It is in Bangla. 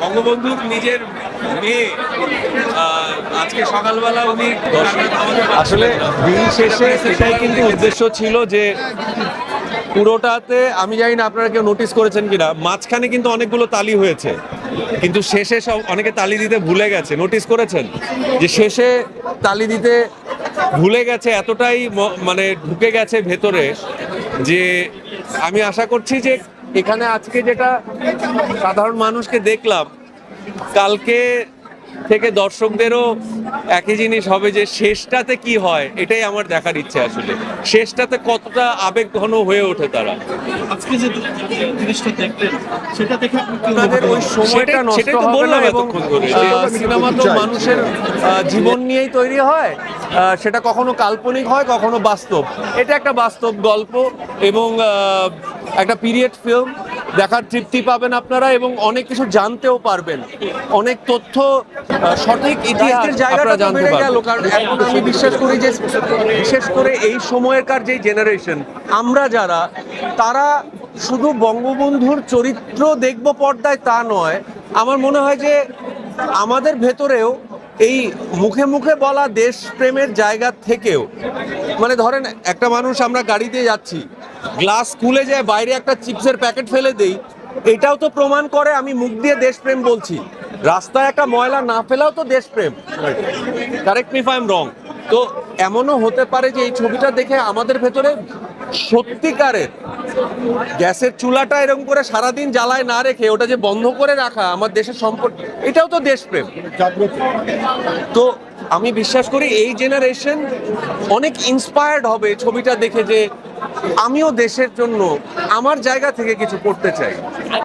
বঙ্গবন্ধুর নিজের মেয়ে আজকে সকালবেলা উনি আসলে দিন শেষে এটাই কিন্তু উদ্দেশ্য ছিল যে পুরোটাতে আমি জানি না আপনারা কেউ নোটিস করেছেন কিনা মাঝখানে কিন্তু অনেকগুলো তালি হয়েছে। কিন্তু শেষে সব অনেকে তালি দিতে ভুলে গেছে। নোটিস করেছেন? যে শেষে তালি দিতে ভুলে গেছে এতটাই মানে ঢুকে গেছে ভেতরে যে আমি আশা করছি যে এখানে আজকে যেটা সাধারণ মানুষকে দেখলাম কালকে থেকে দর্শকদেরও একই জিনিস হবে যে শেষটাতে কি হয় এটাই আমার দেখার ইচ্ছে আসলে। শেষটাতে কতটা আবেগ ঘন হয়ে ওঠে তারা। আজকে যে জিনিসটা দেখলেন সেটা দেখে আপনাদের ওই সময়টা নষ্ট তো হবে বললাম না এবং এতক্ষণ ধরে। সিনেমা তো মানুষের আহ, জীবন নিয়েই তৈরি হয়। সেটা কখনো কাল্পনিক হয় কখনো বাস্তব। এটা একটা বাস্তব গল্প এবং একটা পিরিয়ড ফিল্ম দেখার তৃপ্তি পাবেন আপনারা এবং অনেক কিছু জানতেও পারবেন। অনেক তথ্য সঠিক ইতিহাসের জায়গাটা জানতে এখন আমি বিশ্বাস করি যে বিশেষ করে এই সময়কার যে জেনারেশন আমরা যারা তারা শুধু বঙ্গবন্ধুর চরিত্র দেখব পর্দায় তা নয়। আমার মনে হয় যে আমাদের ভেতরেও এই মুখে মুখে বলা দেশপ্রেমের জায়গা থেকেও মানে ধরেন একটা মানুষ আমরা গাড়িতে যাচ্ছি গ্লাস খুলে যায় বাইরে একটা চিপসের প্যাকেট ফেলে দেই, এটাও তো প্রমাণ করে আমি মুখ দিয়ে দেশপ্রেম বলছি। রাস্তায় একটা ময়লা না ফেলাও তো দেশপ্রেম। Correct me I am wrong তো এমনও হতে পারে যে এই ছবিটা দেখে আমাদের ভেতরে সত্যিকারের গ্যাসের চুলাটা এরকম করে সারাদিন জ্বালায় না রেখে ওটা যে বন্ধ করে রাখা আমার দেশের সম্পদ এটাও তো দেশপ্রেম। তো আমি বিশ্বাস করি এই জেনারেশন অনেক ইন্সপায়ার্ড হবে ছবিটা দেখে যে আমিও দেশের জন্য আমার জায়গা থেকে কিছু করতে চাই।